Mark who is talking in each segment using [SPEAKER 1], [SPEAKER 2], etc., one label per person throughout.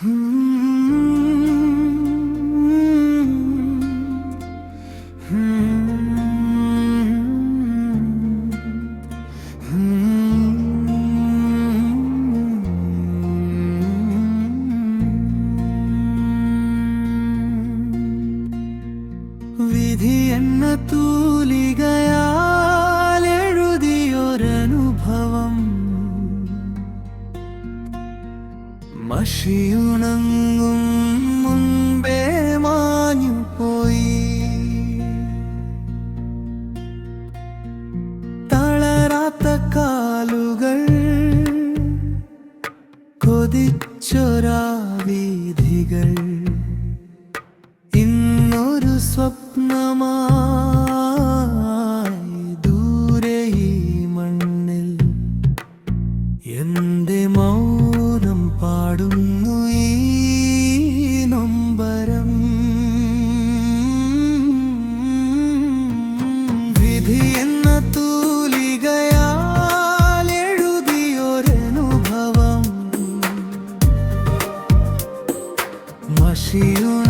[SPEAKER 1] Hmm. മഷിയുണങ്ങും മുൻപേ മാഞ്ഞു പോയി. തളരാത്ത കാലുകൾ കൊതിച്ചൊരാ ഇന്നൊരു സ്വപ്നമായി see you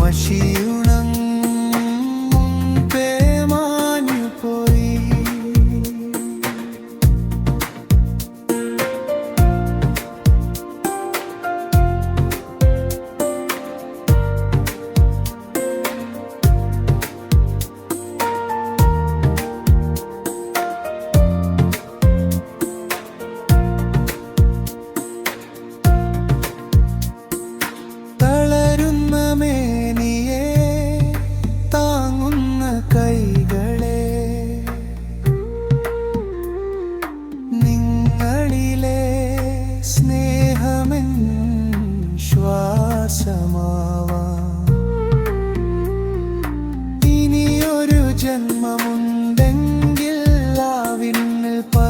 [SPEAKER 1] what she used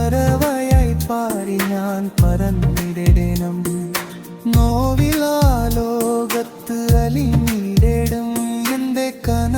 [SPEAKER 1] പറവയായി പാടി ഞാൻ പറന്നിടണം നോവിലാ ലോകത്ത് അലിഞ്ഞിടടും എന്റെ കന